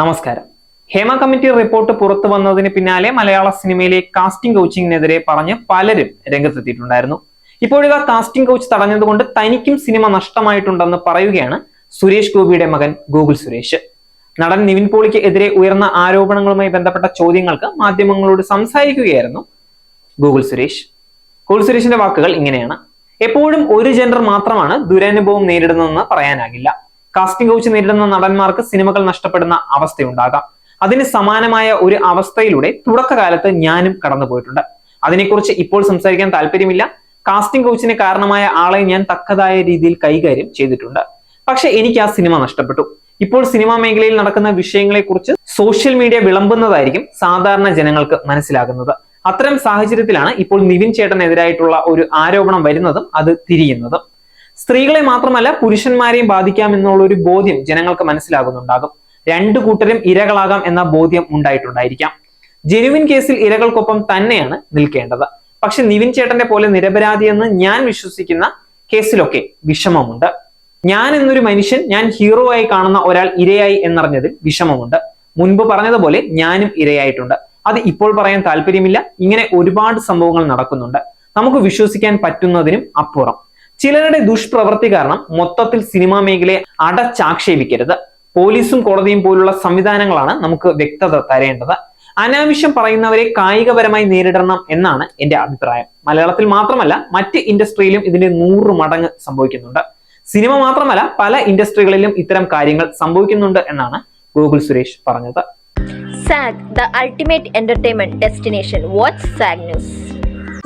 നമസ്കാരം. Hema committee report പുറത്തു വന്നതിന് പിന്നാലെ മലയാള സിനിമയിലെ കാസ്റ്റിംഗ് കോച്ചിങ്ങിനെതിരെ പറഞ്ഞ് പലരും രംഗത്തെത്തിയിട്ടുണ്ടായിരുന്നു. ഇപ്പോഴിതാ കാസ്റ്റിംഗ് കോച്ച് തടഞ്ഞതുകൊണ്ട് തനിക്കും സിനിമ നഷ്ടമായിട്ടുണ്ടെന്ന് പറയുകയാണ് സുരേഷ് ഗോപിയുടെ മകൻ ഗൂഗിൾ സുരേഷ്. നടൻ നിവിൻ പോളിക്ക് എതിരെ ഉയർന്ന ആരോപണങ്ങളുമായി ബന്ധപ്പെട്ട ചോദ്യങ്ങൾക്ക് മാധ്യമങ്ങളോട് സംസാരിക്കുകയായിരുന്നു ഗൂഗിൾ സുരേഷ്. ഗൂഗിൾ സുരേഷിന്റെ വാക്കുകൾ ഇങ്ങനെയാണ്. എപ്പോഴും ഒരു ജെൻഡർ മാത്രമാണ് ദുരനുഭവം നേരിടുന്നതെന്ന് പറയാനാകില്ല. കാസ്റ്റിംഗ് കൗച്ച് നേരിടുന്ന നടന്മാർക്ക് സിനിമകൾ നഷ്ടപ്പെടുന്ന അവസ്ഥയുണ്ടാകാം. അതിന് സമാനമായ ഒരു അവസ്ഥയിലൂടെ തുടക്കകാലത്ത് ഞാനും കടന്നുപോയിട്ടുണ്ട്. അതിനെക്കുറിച്ച് ഇപ്പോൾ സംസാരിക്കാൻ താല്പര്യമില്ല. കാസ്റ്റിംഗ് കൗച്ചിന് കാരണമായ ആളെ ഞാൻ തക്കതായ രീതിയിൽ കൈകാര്യം ചെയ്തിട്ടുണ്ട്. പക്ഷെ എനിക്ക് ആ സിനിമ നഷ്ടപ്പെട്ടു. ഇപ്പോൾ സിനിമാ മേഖലയിൽ നടക്കുന്ന വിഷയങ്ങളെക്കുറിച്ച് സോഷ്യൽ മീഡിയ വിളമ്പുന്നതായിരിക്കും സാധാരണ ജനങ്ങൾക്ക് മനസ്സിലാകുന്നത്. അത്തരം സാഹചര്യത്തിലാണ് ഇപ്പോൾ നിവിൻ ചേട്ടനെതിരായിട്ടുള്ള ഒരു ആരോപണം വരുന്നതും അത് തിരിയുന്നതും. സ്ത്രീകളെ മാത്രമല്ല പുരുഷന്മാരെയും ബാധിക്കാം എന്നുള്ള ഒരു ബോധ്യം ജനങ്ങൾക്ക് മനസ്സിലാകുന്നുണ്ടാകും. രണ്ടു കൂട്ടരും ഇരകളാകാം എന്ന ബോധ്യം ഉണ്ടായിട്ടുണ്ടായിരിക്കാം. ജെനുവിൻ കേസിൽ ഇരകൾക്കൊപ്പം തന്നെയാണ് നിൽക്കേണ്ടത്. പക്ഷെ നിവിൻ ചേട്ടന്റെ പോലെ നിരപരാധി എന്ന് ഞാൻ വിശ്വസിക്കുന്ന കേസിലൊക്കെ വിഷമമുണ്ട്. ഞാൻ എന്നൊരു മനുഷ്യൻ ഞാൻ ഹീറോ ആയി കാണുന്ന ഒരാൾ ഇരയായി എന്നറിഞ്ഞതിൽ വിഷമമുണ്ട്. മുൻപ് പറഞ്ഞതുപോലെ ഞാനും ഇരയായിട്ടുണ്ട്. അത് ഇപ്പോൾ പറയാൻ താല്പര്യമില്ല. ഇങ്ങനെ ഒരുപാട് സംഭവങ്ങൾ നടക്കുന്നുണ്ട്. നമുക്ക് വിശ്വസിക്കാൻ പറ്റുന്നതിനും അപ്പുറം. ചിലരുടെ ദുഷ്പ്രവൃത്തി കാരണം മൊത്തത്തിൽ സിനിമാ മേഖലയെ അടച്ചാക്ഷേപിക്കരുത്. പോലീസും കോടതിയും പോലുള്ള സംവിധാനങ്ങളാണ് നമുക്ക് വ്യക്തത തരേണ്ടത്. അനാവശ്യം പറയുന്നവരെ കായികപരമായി നേരിടണം എന്നാണ് എന്റെ അഭിപ്രായം. മലയാളത്തിൽ മാത്രമല്ല മറ്റ് ഇൻഡസ്ട്രിയിലും ഇതിന്റെ നൂറ് മടങ്ങ് സംഭവിക്കുന്നുണ്ട്. സിനിമ മാത്രമല്ല പല ഇൻഡസ്ട്രികളിലും ഇത്തരം കാര്യങ്ങൾ സംഭവിക്കുന്നുണ്ട് എന്നാണ് ഗൂഗിൾ സുരേഷ് പറഞ്ഞത്. Zag the ultimate entertainment destination watch Zag news